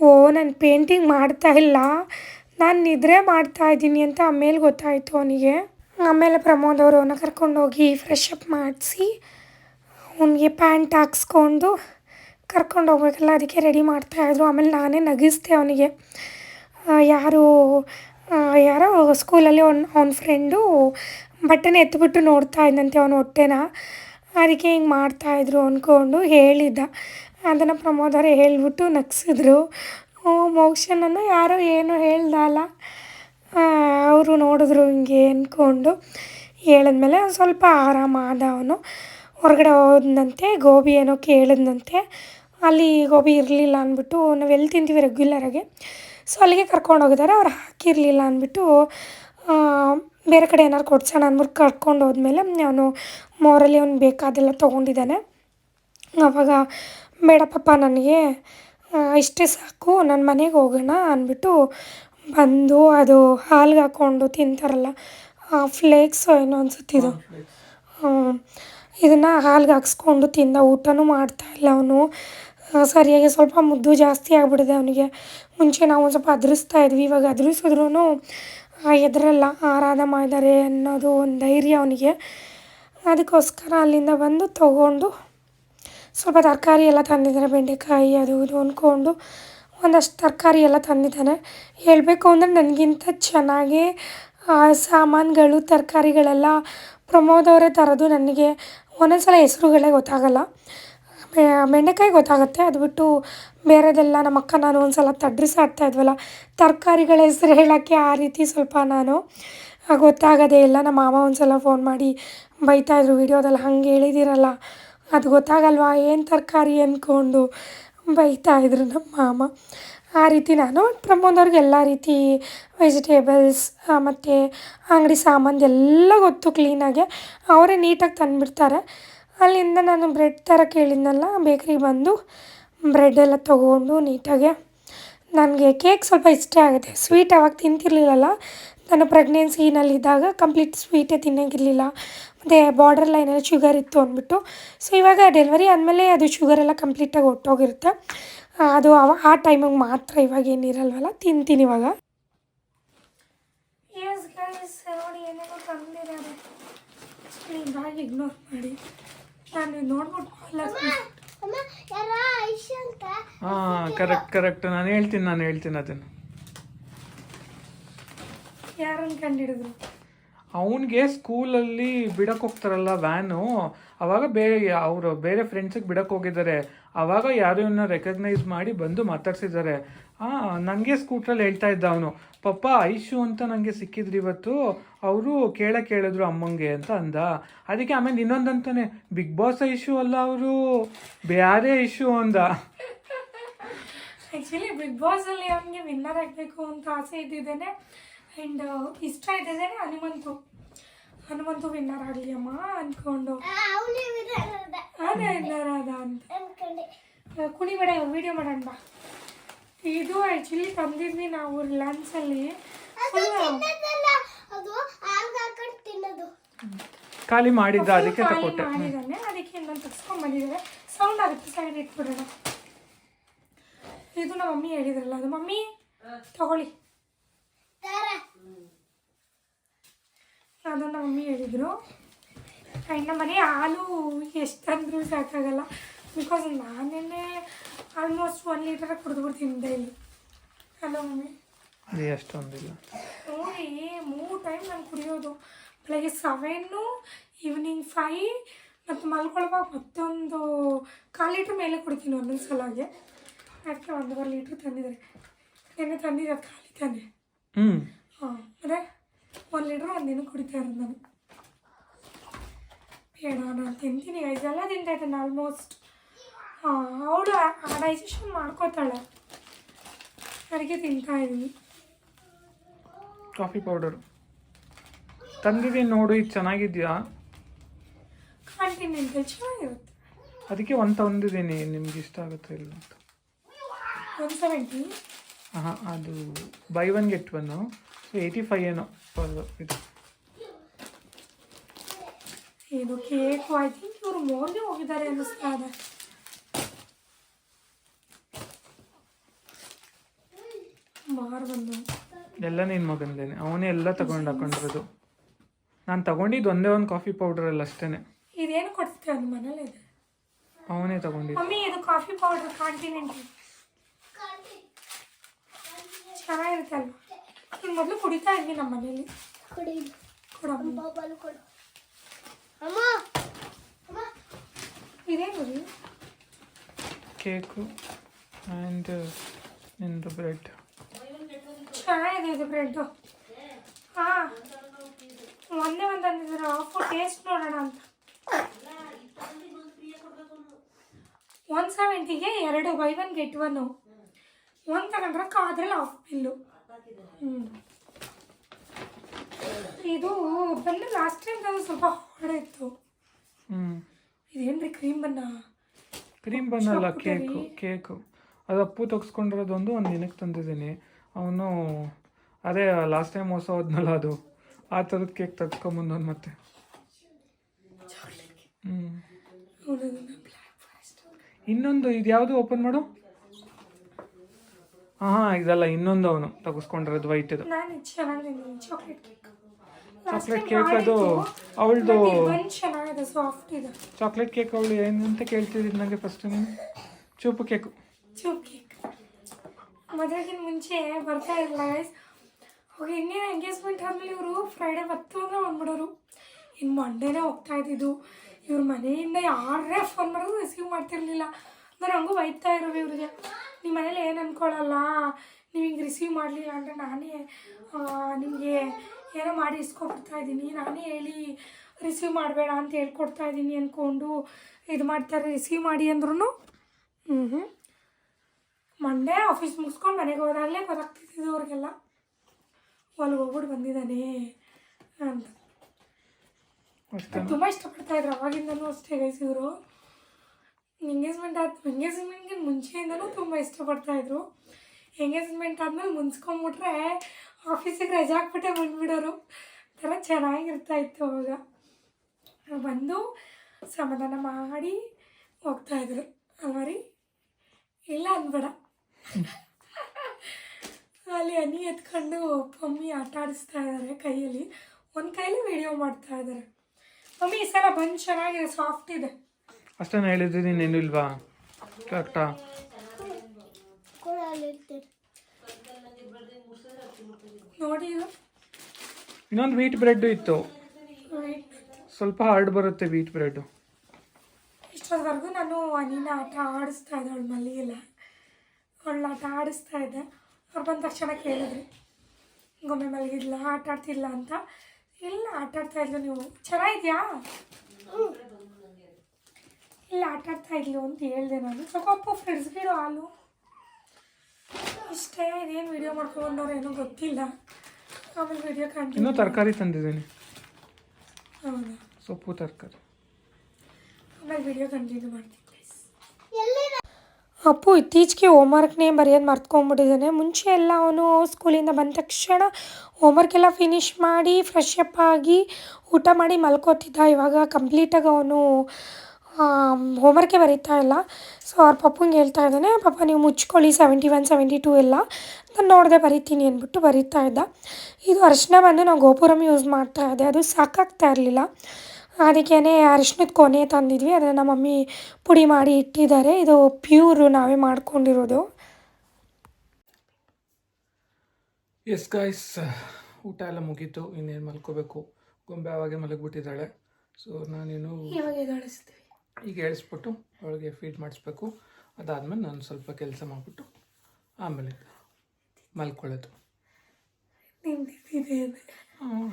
ಓ, ನಾನು ಪೇಂಟಿಂಗ್ ಮಾಡ್ತಾ ಇಲ್ಲ, ನಾನು ನಿದ್ರೆ ಮಾಡ್ತಾ ಇದ್ದೀನಿ ಅಂತ ಆಮೇಲೆ ಗೊತ್ತಾಯಿತು ಅವನಿಗೆ. ಆಮೇಲೆ ಪ್ರಮೋದ್ ಅವರು ಅವನ್ನ ಕರ್ಕೊಂಡೋಗಿ ಫ್ರೆಶ್ ಅಪ್ ಮಾಡಿಸಿ, ಅವನಿಗೆ ಪ್ಯಾಂಟ್ ಹಾಕ್ಸ್ಕೊಂಡು ಕರ್ಕೊಂಡು ಹೋಗ್ಬೇಕಲ್ಲ ಅದಕ್ಕೆ ರೆಡಿ ಮಾಡ್ತಾಯಿದ್ರು ಆಮೇಲೆ ನಾನೇ ನಗಿಸ್ದೆ ಅವನಿಗೆ. ಯಾರು ಯಾರೋ ಸ್ಕೂಲಲ್ಲಿ ಅವ್ನ ಅವ್ನ ಫ್ರೆಂಡು ಬಟ್ಟೆನ ಎತ್ತಿಬಿಟ್ಟು ನೋಡ್ತಾ ಇದ್ದಂತೆ ಅವನ ಹೊಟ್ಟೆನ. ಅದಕ್ಕೆ ಹಿಂಗೆ ಮಾಡ್ತಾಯಿದ್ರು ಅಂದ್ಕೊಂಡು ಹೇಳಿದ್ದ. ಅದನ್ನು ಪ್ರಮೋದ್ ಹೇಳಿಬಿಟ್ಟು ಹೇಳ್ಬಿಟ್ಟು ನಗ್ಸಿದ್ರು. ಮೋಕ್ಷನನ್ನು ಯಾರೋ ಏನೂ ಹೇಳ್ದಲ್ಲ. ಅವರು ನೋಡಿದ್ರು ಹಿಂಗೆ ಅಂದ್ಕೊಂಡು ಹೇಳಿದ್ಮೇಲೆ ಒಂದು ಸ್ವಲ್ಪ ಆರಾಮಾದ ಅವನು. ಹೊರಗಡೆ ಹೋದಂತೆ ಗೋಬಿ ಏನೋ ಕೇಳಿದ್ನಂತೆ. ಅಲ್ಲಿ ಗೋಬಿ ಇರಲಿಲ್ಲ ಅಂದ್ಬಿಟ್ಟು ನಾವು ಎಲ್ಲಿ ತಿಂತೀವಿ ರೆಗ್ಯುಲರಾಗಿ ಸೊ ಅಲ್ಲಿಗೆ ಕರ್ಕೊಂಡು ಹೋಗಿದ್ದಾರೆ ಅವ್ರು ಹಾಕಿರಲಿಲ್ಲ ಅಂದ್ಬಿಟ್ಟು ಬೇರೆ ಕಡೆ ಏನಾರು ಕೊಡ್ಸೋಣ ಅಂದ್ಬಿಟ್ಟು ಕರ್ಕೊಂಡು ಹೋದ್ಮೇಲೆ ಅವನು ಮೋರಲ್ಲಿ ಅವ್ನು ಬೇಕಾದೆಲ್ಲ ತೊಗೊಂಡಿದ್ದಾನೆ. ಆವಾಗ ಬೇಡ ಪಾಪ ನನಗೆ ಇಷ್ಟೇ ಸಾಕು ನನ್ನ ಮನೆಗೆ ಹೋಗೋಣ ಅಂದ್ಬಿಟ್ಟು ಬಂದು ಅದು ಹಾಲ್ಗೆ ಹಾಕ್ಕೊಂಡು ತಿಂತಾರಲ್ಲ ಫ್ಲೇಕ್ಸು ಏನೋ ಅನ್ಸುತ್ತಿದ್ದು ಇದನ್ನು ಹಾಲ್ಗೆ ಹಾಕ್ಸ್ಕೊಂಡು ತಿಂದ ಊಟನೂ ಮಾಡ್ತಾ ಇಲ್ಲ ಅವನು. ಸರಿಯಾಗಿ ಸ್ವಲ್ಪ ಮುದ್ದು ಜಾಸ್ತಿ ಆಗಿಬಿಡಿದೆ ಅವನಿಗೆ. ಮುಂಚೆ ನಾವು ಒಂದು ಸ್ವಲ್ಪ ಅದ್ರಿಸ್ತಾ ಇದ್ವಿ ಇವಾಗ ಅದ್ರಿಸಿದ್ರೂ ಎದರಲ್ಲ ಆರಾಧ ಮಾಡಿದ್ದಾರೆ ಅನ್ನೋದು ಒಂದು ಧೈರ್ಯ ಅವನಿಗೆ. ಅದಕ್ಕೋಸ್ಕರ ಅಲ್ಲಿಂದ ಬಂದು ತಗೊಂಡು ಸ್ವಲ್ಪ ತರಕಾರಿ ಎಲ್ಲ ತಂದಿದ್ದಾರೆ ಬೆಂಡೆಕಾಯಿ ಅದು ಇದು ಅಂದ್ಕೊಂಡು ಒಂದಷ್ಟು ತರಕಾರಿ ಎಲ್ಲ ತಂದಿದ್ದಾನೆ. ಹೇಳಬೇಕು ಅಂದರೆ ನನಗಿಂತ ಚೆನ್ನಾಗೇ ಸಾಮಾನುಗಳು, ತರಕಾರಿಗಳೆಲ್ಲ ಪ್ರಮೋದ್ ಅವರೇ ತರೋದು ನನಗೆ ಒಂದೊಂದು ಸಲ ಹೆಸ್ರುಗಳೇ ಗೊತ್ತಾಗಲ್ಲ. ಬೆಂಡೆಕಾಯಿ ಗೊತ್ತಾಗುತ್ತೆ. ಅದು ಬಿಟ್ಟು ಬೇರೆದೆಲ್ಲ ನಮ್ಮ ಅಕ್ಕ ನಾನು ಒಂದು ಸಲ ತಡ್ರಿಸಾಡ್ತಾ ಇದ್ವಲ್ಲ, ತರಕಾರಿಗಳ ಹೆಸರು ಹೇಳೋಕ್ಕೆ ಆ ರೀತಿ ಸ್ವಲ್ಪ ನಾನು ಗೊತ್ತಾಗೋದೇ ಇಲ್ಲ. ನಮ್ಮ ಮಾಮ ಒಂದು ಸಲ ಫೋನ್ ಮಾಡಿ ಬೈತಾಯಿದ್ರು ವೀಡಿಯೋದಲ್ಲಿ ಹಂಗೆ ಹೇಳಿದಿರಲ್ಲ ಅದು ಗೊತ್ತಾಗಲ್ವಾ? ಏನು ತರಕಾರಿ? ಅಂದ್ಕೊಂಡು ಬೈತಾಯಿದ್ರು ನಮ್ಮ ಮಾಮ. ಆ ರೀತಿ ನಾನು ಪ್ರಮೋದವ್ರಿಗೆ ಎಲ್ಲ ರೀತಿ ವೆಜಿಟೇಬಲ್ಸ್ ಮತ್ತು ಅಂಗಡಿ ಸಾಮಾನು ಎಲ್ಲ ಗೊತ್ತು ಕ್ಲೀನಾಗೆ ಅವರೇ ನೀಟಾಗಿ ತಂದುಬಿಡ್ತಾರೆ. ಅಲ್ಲಿಂದ ನಾನು ಬ್ರೆಡ್ ಥರ ಕೇಳಿದ್ನಲ್ಲ ಬೇಕ್ರಿಗೆ ಬಂದು ಬ್ರೆಡ್ ಎಲ್ಲ ತೊಗೊಂಡು ನೀಟಾಗೆ ನನಗೆ ಕೇಕ್ ಸ್ವಲ್ಪ ಇಷ್ಟ ಆಗುತ್ತೆ. ಸ್ವೀಟ್ ಅವಾಗ ತಿಂತಿರ್ಲಿಲ್ಲಲ್ಲ ನಾನು ಪ್ರೆಗ್ನೆನ್ಸಿನಲ್ಲಿದ್ದಾಗ ಕಂಪ್ಲೀಟ್ ಸ್ವೀಟೇ ತಿನ್ನೋಂಗಿರಲಿಲ್ಲ. ಮತ್ತು ಬಾರ್ಡರ್ ಲೈನಲ್ಲಿ ಶುಗರ್ ಇತ್ತು ಅಂದ್ಬಿಟ್ಟು. ಸೊ ಇವಾಗ ಡೆಲಿವರಿ ಆದಮೇಲೆ ಅದು ಶುಗರೆಲ್ಲ ಎಲ್ಲ ಕಂಪ್ಲೀಟಾಗಿ ಹೊಟ್ಟೋಗಿರುತ್ತೆ ಆ, ಅದು ಅವ ಆ ಟೈಮಿಗೆ ಮಾತ್ರ ಇವಾಗ ಏನಿರಲ್ವಲ್ಲ ತಿಂತೀನಿ ಇವಾಗ. ಎಸ್ ಗೈಸ್ ನೋಡಿ ಏನೇನೋ ತಂದಿದ್ದಾರೆ ಬಾಗಿ ಇಗ್ನೋರ್ ಮಾಡಿ. ನಾನು ನೋಡ್ಬಿಟ್ಟು ಅಮ್ಮ ಯಾರ ಐಶ್ ಅಂತ. ಹಾ ಕರೆಕ್ಟ್ ಕರೆಕ್ಟ್ ನಾನು ಹೇಳ್ತೀನಿ ನಾನು ಹೇಳ್ತೀನಿ ಅದನ್ನು. ಯಾರನ್ನು ಕಂಡಿಡಿದ್ರು. ಅವನಿಗೆ ಸ್ಕೂಲಲ್ಲಿ ಬಿಡಕ್ಕೆ ಹೋಗ್ತಾರಲ್ಲ ವ್ಯಾನು ಅವಾಗ ಬೇರೆ ಅವರು ಬೇರೆ ಫ್ರೆಂಡ್ಸಿಗೆ ಬಿಡಕ್ಕೆ ಹೋಗಿದ್ದಾರೆ. ಅವಾಗ ಯಾರೋ ಇವನ್ನ ರೆಕಗ್ನೈಸ್ ಮಾಡಿ ಬಂದು ಮಾತಾಡ್ಸಿದ್ದಾರೆ. ಹಾಂ ನನಗೆ ಸ್ಕೂಟ್ರಲ್ಲಿ ಹೇಳ್ತಾ ಇದ್ದ ಅವನು ಪಪ್ಪ ಐಶು ಅಂತ ನನಗೆ ಸಿಕ್ಕಿದ್ರು ಇವತ್ತು. ಅವರು ಕೇಳ ಕೇಳಿದ್ರು ಅಮ್ಮಂಗೆ ಅಂತ ಅಂದ. ಅದಕ್ಕೆ ಆಮೇಲೆ ಇನ್ನೊಂದು ಅಂತಾನೆ ಬಿಗ್ ಬಾಸ್ ಐಶು ಅಲ್ಲ ಅವರು ಬೇರೆ ಐಶು ಅಂದ. ಆ್ಯಕ್ಚುಲಿ ಬಿಗ್ ಬಾಸಲ್ಲಿ ಅವನಿಗೆ ವಿನ್ನರ್ ಆಗಬೇಕು ಅಂತ ಆಸೆ ಇದ್ದಿದ್ದೇನೆ. ಆ್ಯಂಡ್ ಇಷ್ಟ ಆಯ್ತದೆ ಹನುಮಂತು. ಹನುಮಂತು ವಿನ್ನರ್ ಆಗಲಿ ಅಮ್ಮ ಅಂದ್ಕೊಂಡು ಅದೇ ವಿನ್ನರ್ ಅದ ಅಂತ. ಕುಣಿಬೇಡ ವಿಡಿಯೋ ಮಾಡೋಣ ಬಾ. ಇದು ಆ್ಯಕ್ಚುಲಿ ತಂದಿದ್ವಿ ನಾವು ಲಂಚ್ ಫುಲ್ ಅದು ಹಾಲ್ಗೆ ಹಾಕೊಂಡು ತಿನ್ನೋದು. ಖಾಲಿ ಮಾಡಿದ್ದ ಅದಕ್ಕೆ ಮಾಡಿದ್ದಾನೆ. ಅದಕ್ಕೆ ಇನ್ನೊಂದು ತಗ್ಸ್ಕೊಂಡ್ ಬಂದಿದ್ದಾರೆ. ಸೌಂಡ್ ಆಗುತ್ತೆ ಸೈಡ್ ಇಟ್ಬಿಡೋಣ. ಇದು ನಮ್ಮ ಮಮ್ಮಿ ಹೇಳಿದ್ರಲ್ಲ ಅದು ಮಮ್ಮಿ ತಗೊಳ್ಳಿ. ಅದನ್ನ ನಮ್ಮ ಮಮ್ಮಿ ಆ್ಯಂಡ್ ಇನ್ನು ಮನೆ ಹಾಲು ಎಷ್ಟು ತಂದರೂ ಸಾಕಾಗಲ್ಲ. ಬಿಕಾಸ್ ನಾನೇನೆ ಆಲ್ಮೋಸ್ಟ್ ಒನ್ ಲೀಟರ್ ಕುಡಿದು ಬಿಡ್ತೀನಿ ಡೈಲಿ ಹಲೋ ಮಮ್ಮಿ. ಅದೇ ಅಷ್ಟೊಂದಿಲ್ಲ ನೋಡಿ ಮೂರು ಟೈಮ್ ನಾನು ಕುಡಿಯೋದು. ಬೆಳಗ್ಗೆ ಸೆವೆನ್ನು ಈವ್ನಿಂಗ್ ಫೈ ಮತ್ತು ಮಲ್ಕೊಳ್ಳುವಾಗ ಮತ್ತೊಂದು ಕಾಲು ಲೀಟ್ರ್ ಮೇಲೆ ಕುಡಿತೀನಿ ಒಂದೊಂದು ಸಲಾಗೆ ಅದಕ್ಕೆ ಒಂದೂವರೆ ಲೀಟ್ರ್ ತಂದಿದ್ದಾರೆ. ನೆನ್ನೆ ತಂದಿದ್ದು ಖಾಲಿ ತಾನೆ. ಹ್ಞೂ ಹಾಂ ಅಂದರೆ ಒಂದು ಲೀಟ್ರ್ ಒಂದಿನ ಕುಡಿತಾ ಇರೋದು ನಾನು. ಬೇಡ ನಾನು ತಿಂತೀನಿ ಎಲ್ಲ ತಿಂತಾ ಇದ್ದಾನೆ ಆಲ್ಮೋಸ್ಟ್ ಅವಳು ಡೈಜೆಷನ್ ಮಾಡ್ಕೋತಾಳೆ. ಅದಕ್ಕೆ ತಿಂತಾ ಇದ್ದೀನಿ. ಕಾಫಿ ಪೌಡರ್ ತಂದಿದ್ದೀನಿ ನೋಡು ಇದು ಚೆನ್ನಾಗಿದ್ಯಾ? ಕಾಂಟಿನೆಂಟಲ್ ಚೆನ್ನಾಗಿರುತ್ತೆ. ಅದಕ್ಕೆ ಒಂದು ತಂದಿದ್ದೀನಿ ನಿಮ್ಗೆ ಇಷ್ಟ ಆಗುತ್ತೆ ಇಲ್ಲ ಅಂತ. ಒನ್ ಸೆವೆಂಟಿ ಹಾಂ ಅದು buy one get one so eighty five ಏನೋ ಇದು. ಇದು ಕೇಕು ಐ ಥಿಂಕ್ ಇವರು ಮೋರ್ಗೆ ಹೋಗಿದ್ದಾರೆ ಅನ್ನಿಸ್ತಾ ಇದೆ. ಮಾರು ಬಂದು. ಎಲ್ಲ ನಿನ್ನ ಮಗಂದೇನೆ ಅವನೇ ಎಲ್ಲ ತಗೊಂಡು ಹಾಕೊಂಡಿರೋದು. ನಾನು ತಗೊಂಡಿದ್ದು ಒಂದೇ ಒಂದು ಕಾಫಿ ಪೌಡರ್ ಅಲ್ಲ ಅಷ್ಟೇ ಇದೇನು ಕೊಡ್ತೀವಿ ಅದು ಮನೇಲಿ ಇದೆ ಅವನೇ ತಗೊಂಡಿದ್ದು. ಮಮ್ಮಿ ಇದು ಕಾಫಿ ಪೌಡರ್ ಕಾಂಟಿನೆಂಟಲ್ ಚೆನ್ನಾಗಿರುತ್ತೆ ಅಲ್ವಾ? ನೀನು ಮೊದಲು ಕುಡಿತಾ ಇದ್ವಿ ನಮ್ಮ ಮನೇಲಿ. ಕುಡಿ. ಕೊಡಮ್ಮ ಬಾಬಲ್ ಕೊಡು. ಅಮ್ಮ ಅಮ್ಮ. ಇದೇನು ರೀ ಕೇಕು ಆ್ಯಂಡ್ ನಿಂದು ಬ್ರೆಡ್ ಚೆನ್ನಾಗಿದೆ ಇದು ಬ್ರೆಡ್ಡು. ಹಾಂ. ಒಂದೇ ಒಂದು ಅಂದಿದ್ರೆ ಆಫು ಟೇಸ್ಟ್ ನೋಡೋಣ ಅಂತ. ಒನ್ ಸೆವೆಂಟಿಗೆ ಎರಡು ಬೈ ಒನ್ ಗೆಟ್ ಒನ್ನು ಒಂದು ತಗೊಂಡ್ರೆ ಅದ್ರಲ್ಲಿ ಆಫ್ ಬಿಲ್ಲು ಹ್ಞೂ ಇದು ಬಂದು ಲಾಸ್ಟ್ ಟೈಮ್ ಅದು ಸ್ವಲ್ಪ ಹಾರ್ಡ್ ಇತ್ತು. ಇದೇನ್ರಿ ಕ್ರೀಮ್ ಬಣ್ಣ? ಕ್ರೀಮ್ ಬಣ್ಣ ಅಲ್ಲ ಕೇಕು. ಕೇಕು ಅದು ಅಪ್ಪು ತೆಗೆಸ್ಕೊಂಡಿರೋದೊಂದು ಒಂದು ದಿನಕ್ಕೆ ತಂದಿದ್ದೀನಿ. ಅವನು ಅದೇ ಲಾಸ್ಟ್ ಟೈಮ್ ಹೊಸ ಹೋದ್ನಲ್ಲ ಅದು. ಆ ಥರದ ಕೇಕ್ ತೆಗ್ಸ್ಕೊಂಬಂದವನು ಮತ್ತೆ. ಹ್ಞೂ ಇನ್ನೊಂದು ಇದು ಯಾವುದು ಓಪನ್ ಮಾಡು? ಹಾಂ ಹಾಂ ಇದಲ್ಲ ಇನ್ನೊಂದು ಅವನು. ತಗಸ್ಕೊಂಡಿರೋದು ವೈಟ್ ಇದು ನಾನು ಇದು ಚೆನ್ನಾಗಿದೆ ಚಾಕ್ಲೇಟ್ ಕೇಕ್ ಚಾಕ್ಲೇಟ್ ಕೇಕ್ ಅದು ಅವಳದು ಚೆನ್ನಾಗಿದೆ ಸಾಫ್ಟ್ ಇದೆ. ಚಾಕ್ಲೇಟ್ ಕೇಕ್ ಅವಳು ಅಂತ ಕೇಳ್ತಿದ್ರು ನನಗೆ ಫಸ್ಟ್ ನೀನು. ಚೂಪು ಕೇಕು ಚೂಪ್ ಕೇಕ್ ಮದುವೆಗಿನ ಮುಂಚೆ ಬರ್ತಾ ಇರಲಿಲ್ಲ ಗೈಸ್ ಹೋಗಿ ಇನ್ನೇನು ಎಂಗೇಜ್ಮೆಂಟ್ ಆದಮೇಲೆ ಇವರು ಫ್ರೈಡೇ ಬತ್ತು ಅಂದ್ರೆ ಬಂದ್ಬಿಡೋರು ಇನ್ನು ಮಂಡೇನೇ ಹೋಗ್ತಾ ಇದ್ದಿದ್ದು. ಇವ್ರ ಮನೆಯಿಂದ ಯಾರೇ ಫೋನ್ ಮಾಡೋದು ರಿಸೀವ್ ಮಾಡ್ತಿರ್ಲಿಲ್ಲ. ನಾನು ಹಂಗೂ ಬೈತಾ ಇರೋರು ಇವ್ರಿಗೆ. ನಿಮ್ಮ ಮನೇಲಿ ಏನು ಅಂದ್ಕೊಳ್ಳಲ್ಲ ನೀವು ಹಿಂಗೆ ರಿಸೀವ್ ಮಾಡಲಿಲ್ಲ ಅಂದರೆ ನಾನೇ ನಿಮಗೆ ಏನೋ ಮಾಡಿ ಇಸ್ಕೊಬಿಡ್ತಾ ಇದ್ದೀನಿ. ನಾನೇ ಹೇಳಿ ರಿಸೀವ್ ಮಾಡಬೇಡ ಅಂತ ಹೇಳ್ಕೊಡ್ತಾ ಇದ್ದೀನಿ ಅಂದ್ಕೊಂಡು ಇದು ಮಾಡ್ತಾರೆ ರಿಸೀವ್ ಮಾಡಿ ಅಂದ್ರೂ ಹ್ಞೂ ಹ್ಞೂ ಮಂಡೇ ಆಫೀಸ್ ಮುಗಿಸ್ಕೊಂಡು ಮನೆಗೆ ಹೋದಾಗಲೇ ಗೊತ್ತಾಗ್ತಿದ್ದು ಅವ್ರಿಗೆಲ್ಲ. ಹೊಲ್ಗೆ ಹೋಗ್ಬಿಟ್ಟು ಬಂದಿದ್ದಾನೆ ಅಂತ. ತುಂಬ ಇಷ್ಟಪಡ್ತಾಯಿದ್ರು ಅವಾಗಿಂದನೂ ಅಷ್ಟೇ ಗೈಸಿದ್ರು ಎಂಗೇಜ್ಮೆಂಟ್ ಆದ ಎಂಗೇಜ್ಮೆಂಟ್ಗೆ ಮುಂಚೆಯಿಂದನೂ ತುಂಬ ಇಷ್ಟಪಡ್ತಾ ಇದ್ರು. ಎಂಗೇಜ್ಮೆಂಟ್ ಆದ್ಮೇಲೆ ಮುನ್ಸ್ಕೊಂಬಿಟ್ರೆ ಆಫೀಸಿಗೆ ರಜೆ ಹಾಕ್ಬಿಟ್ಟೆ ಬಂದ್ಬಿಡೋರು. ಥರ ಚೆನ್ನಾಗಿರ್ತಾ ಇತ್ತು ಅವಾಗ. ಬಂದು ಸಮಾಧಾನ ಮಾಡಿ ಹೋಗ್ತಾ ಇದ್ರು. ಅಲ್ವಾ ರೀ ಇಲ್ಲ ಅನ್ಬೇಡ. ಅಲ್ಲಿ ಹನಿ ಎತ್ಕೊಂಡು ಮಮ್ಮಿ ಆಟ ಆಡಿಸ್ತಾ ಇದ್ದಾರೆ ಕೈಯಲ್ಲಿ. ಒಂದು ಕೈಯಲ್ಲಿ ವಿಡಿಯೋ ಮಾಡ್ತಾ ಇದ್ದಾರೆ ಮಮ್ಮಿ ಈ ಸಲ ಬಂದು ಚೆನ್ನಾಗಿದೆ ಸಾಫ್ಟ್ ಇದೆ. ಅಷ್ಟೇ ಹೇಳಿದ್ದೀನಿ ನೀನು ಇಲ್ವಾ ಕರೆಕ್ಟಾ? ನೋಡಿ. ಇನ್ನೊಂದು ವೀಟ್ ಬ್ರೆಡ್ ಇತ್ತು. ಸ್ವಲ್ಪ ಹಾರ್ಡ್ ಬರುತ್ತೆ ವೀಟ್ ಬ್ರೆಡ್ ಇಷ್ಟೊಂದ್ವರೆಗೂ ನಾನು ಅನಿನ ಆಟ ಆಡಿಸ್ತಾ ಇದ್ದೆ ಅವಳು ಮಲ್ಲಿಗೆಲ್ಲ ಅವಳ ಆಟ ಆಡಿಸ್ತಾ ಇದ್ದೆ. ಅವ್ರು ಬಂದ ತಕ್ಷಣ ಕೇಳಿದ್ರಿ ಗೊಂಬೆ ಮಲಗಿದ್ಲ ಆಟ ಆಡ್ತಿಲ್ಲ ಅಂತ. ಇಲ್ಲ ಆಟ ಆಡ್ತಾ ಇದ್ಲು ನೀವು. ಚೆನ್ನಾಗಿದ್ಯಾ? ಇಲ್ಲ ಆಟ ಆಡ್ತಾ ಇದ್ಲು ಅಂತ ಹೇಳಿದೆ ನಾನು. ಸ್ವಲ್ಪ ಫ್ರೆಂಡ್ಸ್ಗಿರೋ ಹಾಲು. ಅಷ್ಟೇ ಇದೇನು ವಿಡಿಯೋ ಮಾಡ್ಕೊಂಡವ್ರು ಏನೂ ಗೊತ್ತಿಲ್ಲ. ಆಮೇಲೆ ವಿಡಿಯೋ ಇನ್ನೂ ತರಕಾರಿ ತಂದಿದ್ದೀನಿ. ಹೌದಾ? ಸೊಪ್ಪು ತರಕಾರಿ. ಆಮೇಲೆ ವಿಡಿಯೋ ಕಂಟಿನ್ಯೂ ಮಾಡ್ತೀನಿ ಅಪ್ಪು ಇತ್ತೀಚೆಗೆ ಹೋಮ್ವರ್ಕ್ನೇ ಬರೆಯೋದು ಮರ್ತ್ಕೊಂಡ್ಬಿಟ್ಟಿದ್ದಾನೆ ಮುಂಚೆ ಎಲ್ಲ ಅವನು ಸ್ಕೂಲಿಂದ ಬಂದ ತಕ್ಷಣ ಹೋಮ್ವರ್ಕ್ ಎಲ್ಲ ಫಿನಿಷ್ ಮಾಡಿ ಫ್ರೆಶ್ ಅಪ್ ಆಗಿ ಊಟ ಮಾಡಿ ಮಲ್ಕೋತಿದ್ದ. ಇವಾಗ ಕಂಪ್ಲೀಟಾಗಿ ಅವನು ಹೋಮ್ವರ್ಕೇ ಬರೀತಾ ಇಲ್ಲ. ಸೊ ಅವ್ರ ಪಪ್ಪಂಗೆ ಹೇಳ್ತಾ ಇದ್ದಾನೆ ಪಾಪ ನೀವು ಮುಚ್ಕೊಳ್ಳಿ ಸೆವೆಂಟಿ ಒನ್ ಸೆವೆಂಟಿ ಟೂ ಎಲ್ಲ. ನಾನು ನೋಡದೆ ಬರಿತೀನಿ ಅಂದ್ಬಿಟ್ಟು ಬರೀತಾ ಇದ್ದ. ಇದು ಅರಿಶಿನ ಬಂದು ನಾವು ಗೋಪುರಂ ಯೂಸ್ ಮಾಡ್ತಾ ಇದ್ದೆ ಅದು ಸಾಕಾಗ್ತಾ ಇರಲಿಲ್ಲ. ಅದಕ್ಕೇ ಅರಿಶಿನದ ಕೊನೆ ತಂದಿದ್ವಿ. ಅದನ್ನು ನಮ್ಮ ಮಮ್ಮಿ ಪುಡಿ ಮಾಡಿ ಇಟ್ಟಿದ್ದಾರೆ. ಇದು ಪ್ಯೂರು ನಾವೇ ಮಾಡ್ಕೊಂಡಿರೋದು. ಎಸ್ ಗಾಯ್ಸ್ ಊಟ ಎಲ್ಲ ಮುಗೀತು. ಇನ್ನೇನು ಮಲ್ಕೋಬೇಕು? ಗೊಂಬೆ ಅವಾಗೆ ಮಲಗಿಬಿಟ್ಟಿದ್ದಾಳೆ. ಸೊ ನಾನೇನು ಈಗ ಹೇಳಿಸ್ಬಿಟ್ಟು ಅವಳಿಗೆ ಫೀಡ್ ಮಾಡಿಸ್ಬೇಕು. ಅದಾದಮೇಲೆ ನಾನು ಸ್ವಲ್ಪ ಕೆಲಸ ಮಾಡಿಬಿಟ್ಟು ಆಮೇಲೆ ಮಲ್ಕೊಳ್ಳೋದು.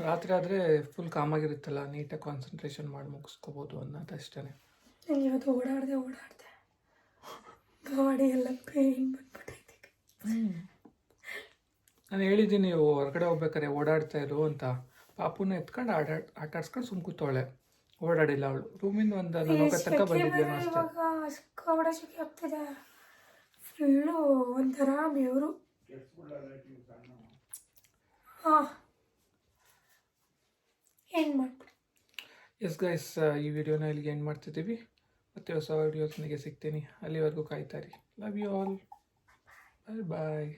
ರಾತ್ರಿ ಆದರೆ ಫುಲ್ ಕಾಮಾಗಿರುತ್ತಲ್ಲ ನೀಟಾಗಿ ಕಾನ್ಸಂಟ್ರೇಷನ್ ಮಾಡಿ ಮುಗಿಸ್ಕೋಬೋದು ಅನ್ನೋದು ಅಷ್ಟೇ ಇವತ್ತು ಓಡಾಡಿದೆ ಓಡಾಡಿದೆ. ಗಾಡಿ ಎಲ್ಲ ಪೇನ್ ಬಂದ್ಬಿಟ್ಟೈತೆ ನಾನು ಹೇಳಿದ್ದೀನಿ ಹೊರಗಡೆ ಹೋಗ್ಬೇಕಾದ್ರೆ ಓಡಾಡ್ತಾ ಇರು ಅಂತ. ಪಾಪುನ ಎತ್ಕೊಂಡು ಆಟ ಆಟಾಡ್ಸ್ಕೊಂಡು ಸುಮ್ ಕೂತವಳೆ ಓಡಾಡಿಲ್ಲ ಅವಳು. ರೂಮಿಂದ ಒಂದು ನಲವತ್ತು ತನಕ ಬಂದಿದ್ದೇನೋ ಅಷ್ಟೇ ಇವಾಗ ಆಗ್ತಿದೆ. ಫುಲ್ಲು ಒಂಥರ ಬೆವರು. ಹಾಂ. ಏನು ಮಾಡ್ಬಿಡಿ ಎಸ್ ಗೈಸ್ ಈ ವಿಡಿಯೋನ ಇಲ್ಲಿಗೆ ಎಂಡ್ ಮಾಡ್ತಿದ್ದೀವಿ. ಮತ್ತೆ ಹೊಸ ವಿಡಿಯೋಸ್ನಿಗೆ ಸಿಗ್ತೀನಿ. ಅಲ್ಲಿವರೆಗೂ ಕಾಯ್ತಾ ಇರಿ. Love you all bye bye